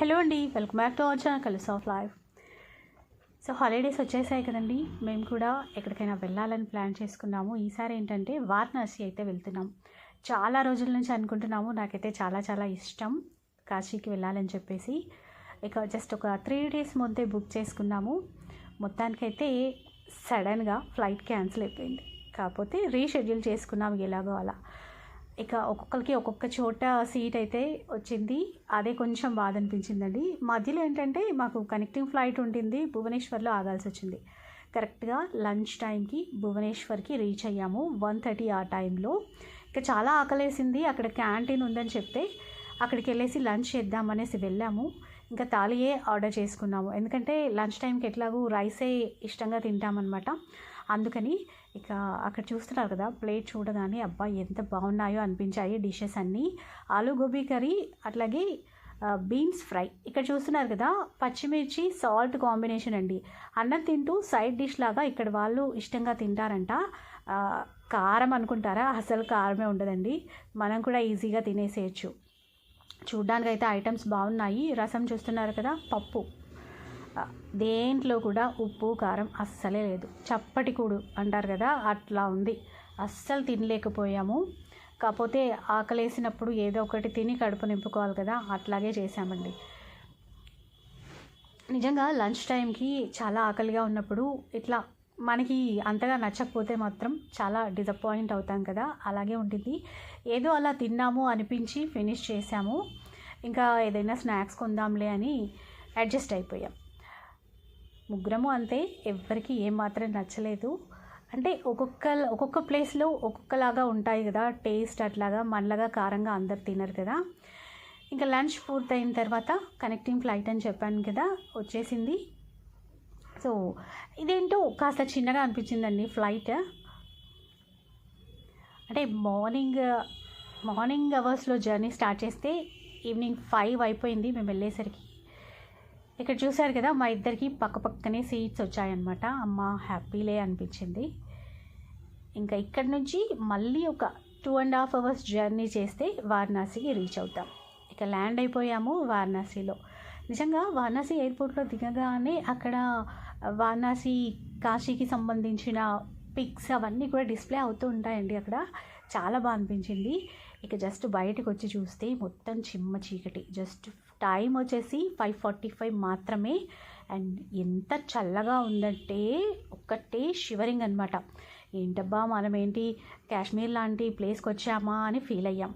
Hello అండి welcome back to our channel colours of life. So holidays వచ్చేసాయి కదండి మేము కూడా ఎక్కడికైనా వెళ్ళాలని ప్లాన్ చేసుకున్నాము. ఈసారి ఏంటంటే వారణాసి అయితే వెళ్తున్నాం. చాలా రోజుల నుంచి అనుకుంటున్నాము నాకైతే చాలా చాలా ఇష్టం కాశీకి వెళ్ళాలని చెప్పేసి. ఇక జస్ట్ ఒక త్రీ డేస్ ముందే బుక్ చేసుకున్నాము. మొత్తానికైతే సడన్గా ఫ్లైట్ క్యాన్సిల్ అయిపోయింది. కాకపోతే రీషెడ్యూల్ చేసుకున్నాము ఎలాగో అలా. ఇక ఒక్కొక్కరికి ఒక్కొక్క చోట సీట్ అయితే వచ్చింది. అదే కొంచెం బాధ అనిపించిందండి. మధ్యలో ఏంటంటే మాకు కనెక్టింగ్ ఫ్లైట్ ఉంటుంది భువనేశ్వర్లో ఆగాల్సి వచ్చింది. కరెక్ట్గా లంచ్ టైంకి భువనేశ్వర్కి రీచ్ అయ్యాము. వన్ థర్టీ ఆ టైంలో ఇక చాలా ఆకలేసింది. అక్కడ క్యాంటీన్ ఉందని చెప్తే అక్కడికి వెళ్ళేసి లంచ్ చేద్దామనేసి వెళ్ళాము. ఇంకా తాలియే ఆర్డర్ చేసుకున్నాము. ఎందుకంటే లంచ్ టైంకి ఎట్లాగూ రైసే ఇష్టంగా తింటామన్నమాట. అందుకని ఇక అక్కడ చూస్తున్నారు కదా ప్లేట్ చూడగానే అబ్బా ఎంత బాగున్నాయో అనిపించాయి డిషెస్ అన్నీ. ఆలు గోబీ కర్రీ అట్లాగే బీన్స్ ఫ్రై. ఇక్కడ చూస్తున్నారు కదా పచ్చిమిర్చి సాల్ట్ కాంబినేషన్ అండి. అన్నం తింటూ సైడ్ డిష్ లాగా ఇక్కడ వాళ్ళు ఇష్టంగా తింటారంట. కారం అనుకుంటారా? అసలు కారమే ఉండదండి. మనం కూడా ఈజీగా తినేసేయచ్చు. చూడ్డానికి అయితే ఐటమ్స్ బాగున్నాయి. రసం చూస్తున్నారు కదా పప్పు. దేంట్లో కూడా ఉప్పు కారం అస్సలే లేదు. చప్పటి కూడు అంటారు కదా అట్లా ఉంది. అస్సలు తినలేకపోయాము. కాకపోతే ఆకలేసినప్పుడు ఏదో ఒకటి తిని కడుపు నింపుకోవాలి కదా అట్లాగే చేసామండి నిజంగా లంచ్ టైంకి చాలా ఆకలిగా ఉన్నప్పుడు ఇట్లా మనకి అంతగా నచ్చకపోతే మాత్రం చాలా డిసప్పాయింట్ అవుతాం కదా అలాగే ఉంటుంది. ఏదో అలా తిన్నాము అనిపించి ఫినిష్ చేసాము ఇంకా ఏదైనా స్నాక్స్ కొందాంలే అని అడ్జస్ట్ అయిపోయాం. ముగ్గురము అంతే ఎవ్వరికి ఏమాత్రం నచ్చలేదు. అంటే ఒక్కొక్క ఒక్కొక్క ప్లేస్లో ఒక్కొక్కలాగా ఉంటాయి కదా టేస్ట్ అట్లాగా మనలాగా కారంగా అందరు తినరు కదా. ఇంకా లంచ్ పూర్తయిన తర్వాత కనెక్టింగ్ ఫ్లైట్ అని చెప్పాను కదా వచ్చేసింది. సో ఇదేంటో కాస్త చిన్నగా అనిపించిందండి ఫ్లైట్ అంటే మార్నింగ్ మార్నింగ్ అవర్స్లో జర్నీ స్టార్ట్ చేస్తే ఈవినింగ్ ఫైవ్ అయిపోయింది మేము వెళ్ళేసరికి. ఇక్కడ చూశారు కదా మా ఇద్దరికి పక్క పక్కనే సీట్స్ వచ్చాయన్నమాట. అమ్మ హ్యాపీలే అనిపించింది. ఇంకా ఇక్కడ నుంచి మళ్ళీ ఒక two and half hours journey చేస్తే వారణాసికి రీచ్ అవుతాం. ఇక ల్యాండ్ అయిపోయాము వారణాసిలో. నిజంగా వారణాసి ఎయిర్పోర్ట్లో దిగగానే అక్కడ వారణాసి కాశీకి సంబంధించిన పిక్స్ అవన్నీ కూడా డిస్ప్లే అవుతూ ఉంటాయండి అక్కడ. చాలా బాగా అనిపించింది. ఇక జస్ట్ బయటకు వచ్చి చూస్తే మొత్తం చిమ్మ చీకటి. జస్ట్ టైం వచ్చేసి ఫైవ్ ఫార్టీ ఫైవ్ మాత్రమే. అండ్ ఎంత చల్లగా ఉందంటే ఒక్కటే షివరింగ్ అనమాట ఏంటబ్బా మనం ఏంటి కాశ్మీర్ లాంటి ప్లేస్కి వచ్చామా అని ఫీల్ అయ్యాం.